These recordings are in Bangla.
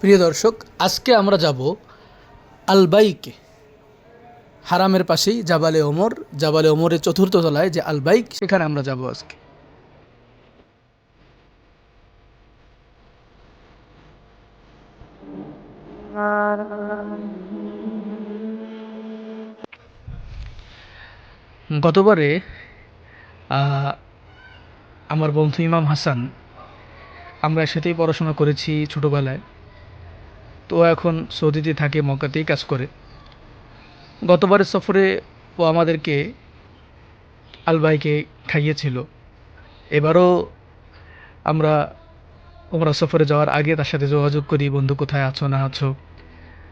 প্রিয় দর্শক, আজকে আমরা যাব আলবাইকে। হারামের পাশেই জাবালে ওমর, জাবালে ওমরের চতুর্থ তলায় যে আলবাইক, সেখানে আমরা যাব আজকে। গতবারে আমার বন্ধু ইমাম হাসান, আমরা একসাথেই পড়াশোনা করেছি ছোটোবেলায়। তো এখন সৌদিতে থাকে, মক্কাতেই কাজ করে। গতবারের সফরে ও আমাদেরকে আলবাইকে খাইয়েছিল। এবারও আমরা ওমরা সফরে যাওয়ার আগে তার সাথে যোগাযোগ করি, বন্ধু কোথায় আছো, না আছো।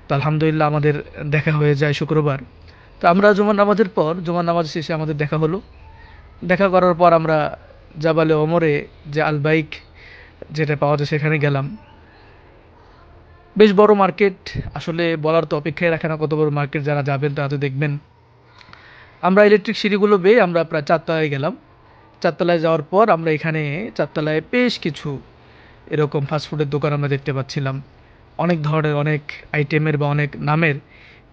তো আলহামদুলিল্লাহ আমাদের দেখা হয়ে যায় শুক্রবার। তো আমরা জুমার নামাজের পর, জুমার নামাজ শেষে আমাদের দেখা হলো। দেখা করার পর আমরা জাবালে ওমরে যে আলবাইক যেটা পাওয়া যায় সেখানে গেলাম। বেশ বড় মার্কেট। আসলে বলার তো অপেক্ষায় রাখে না কত বড় মার্কেট যারা যাবেন তারা তো দেখবেন। আমরা ইলেকট্রিক সিঁড়িগুলো বেয়ে আমরা প্রায় চারতলায় গেলাম। চারতলায় যাওয়ার পর আমরা এখানে চারতলায় বেশ কিছু এরকম ফাস্টফুডের দোকান আমরা দেখতে পাচ্ছিলাম। অনেক ধরনের অনেক আইটেমের বা অনেক নামের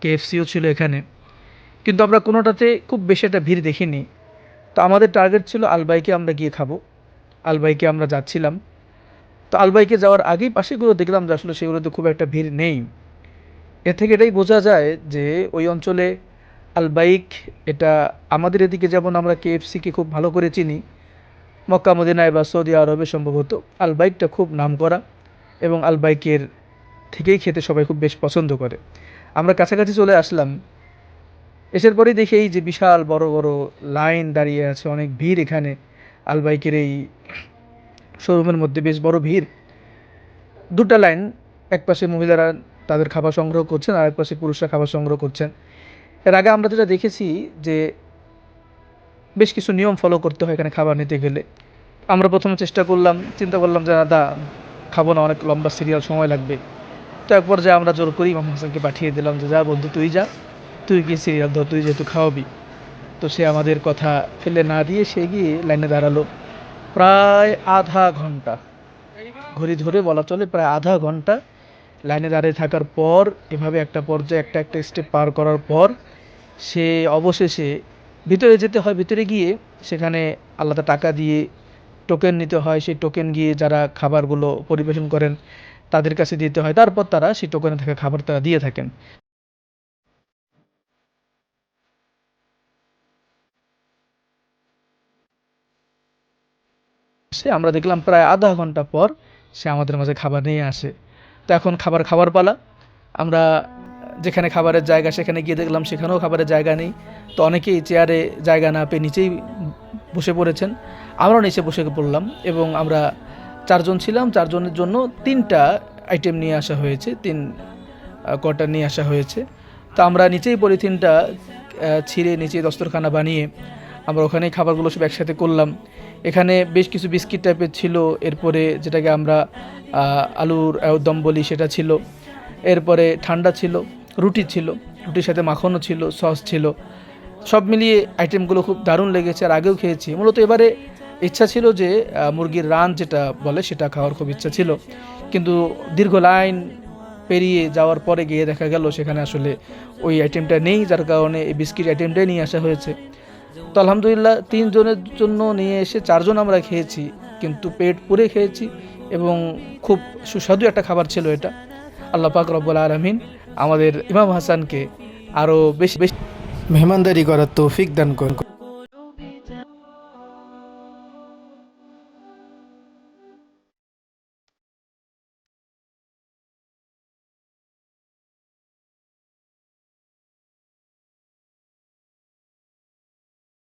কেএফসিও ছিল এখানে। কিন্তু আমরা কোনোটাতে খুব বেশি একটা ভিড় দেখিনি। তো আমাদের টার্গেট ছিল আলবাইকে আমরা গিয়ে খাব। আলবাইকে আমরা যাচ্ছিলাম। তো আলবাইকে যাওয়ার আগেই পাশেগুলো দেখলাম যে আসলে সেগুলোতে খুব একটা ভিড় নেই। এ থেকে এটাই বোঝা যায় যে ওই অঞ্চলে আলবাইক এটা আমাদের এদিকে যেমন আমরা কেএফসিকে খুব ভালো করে চিনি, মক্কা মদিনায় বা সৌদি আরবে সম্ভবত আলবাইকটা খুব নামকরা এবং আলবাইকের থেকেই খেতে সবাই খুব বেশ পছন্দ করে। আমরা কাছাকাছি চলে আসলাম। এসের পরেই দেখি যে বিশাল বড় বড় লাইন দাঁড়িয়ে আছে, অনেক ভিড় এখানে আলবাইকের এই শোরুমের মধ্যে বেশ বড় ভিড়। দুটা লাইন, এক পাশে মহিলারা তাদের খাবার সংগ্রহ করছেন আর এক পাশে পুরুষরা খাবার সংগ্রহ করছেন। এর আগে আমরা যেটা দেখেছি যে বেশ কিছু নিয়ম ফলো করতে হয় এখানে খাবার নিতে গেলে। আমরা প্রথমে চেষ্টা করলাম, চিন্তা করলাম যে দাদা খাব না, অনেক লম্বা সিরিয়াল, সময় লাগবে। তো এক পর্যায়ে আমরা জোর করি ইমাম হাসানকে পাঠিয়ে দিলাম যে, যা বন্ধু, তুই যা, তুই গিয়ে সিরিয়াল ধর, তুই যেহেতু খাওয়াবি। তো সে আমাদের কথা ফেলে না দিয়ে সে গিয়ে লাইনে দাঁড়াল। প্রায় আধা ঘণ্টা। ঘড়ি ধরে বলা চলে প্রায় আধা ঘণ্টা লাইনে দাঁড়িয়ে থাকার পর, এভাবে একটা পর্যায়ে একটা একটা স্টেপ পার করার পর সে অবশেষে ভিতরে যেতে হয়। ভিতরে গিয়ে সেখানে আলাদা টাকা দিয়ে টোকেন নিতে হয়। সেই টোকেন গিয়ে যারা খাবারগুলো পরিবেশন করেন, তাদের কাছে দিতে হয়। তারপর তারা সেই টোকেনে থাকা খাবার তারা দিয়ে থাকেন। সে আমরা দেখলাম প্রায় আধা ঘণ্টা পর সে আমাদের মাঝে খাবার নিয়ে আসে। তো এখন খাবার খাবার পালা। আমরা যেখানে খাবারের জায়গা, সেখানে গিয়ে দেখলাম সেখানেও খাবারের জায়গা নেই। তো অনেকেই চেয়ারে জায়গা না পেয়ে নিচেই বসে পড়েছেন। আমরাও নিচে বসে পড়লাম এবং আমরা চারজন ছিলাম। চারজনের জন্য তিনটা আইটেম নিয়ে আসা হয়েছে, তিন কোয়ার্টার নিয়ে আসা হয়েছে। তো আমরা নিচেই পলিথিনটা ছিঁড়ে নিচে দস্তরখানা বানিয়ে আমরা ওখানেই খাবারগুলো সব একসাথে করলাম। এখানে বেশ কিছু বিস্কিট টাইপের ছিল, এরপরে যেটাকে আমরা আলুর দম বলি সেটা ছিল। এরপরে ঠান্ডা ছিল, রুটি ছিল, রুটির সাথে মাখনও ছিল, সস ছিল। সব মিলিয়ে আইটেমগুলো খুব দারুণ লেগেছে আর আগেও খেয়েছি। মূলত এবারে ইচ্ছা ছিল যে মুরগির রান যেটা বলে সেটা খাওয়ার খুব ইচ্ছা ছিল। কিন্তু দীর্ঘ লাইন পেরিয়ে যাওয়ার পরে গিয়ে দেখা গেল সেখানে আসলে ওই আইটেমটা নেই, যার কারণে এই বিস্কিট আইটেমটাই নিয়ে আসা হয়েছে। তো আলহামদুলিল্লাহ, তিনজনের জন্য নিয়ে এসে চারজন আমরা খেয়েছি, কিন্তু পেট পুরে খেয়েছি এবং খুব সুস্বাদু একটা খাবার ছিল এটা। আল্লাহ পাক রব্বুল আলমিন আমাদের ইমাম হাসানকে আরও বেশি বেশি মেহমানদারি করার তৌফিক দান করুন।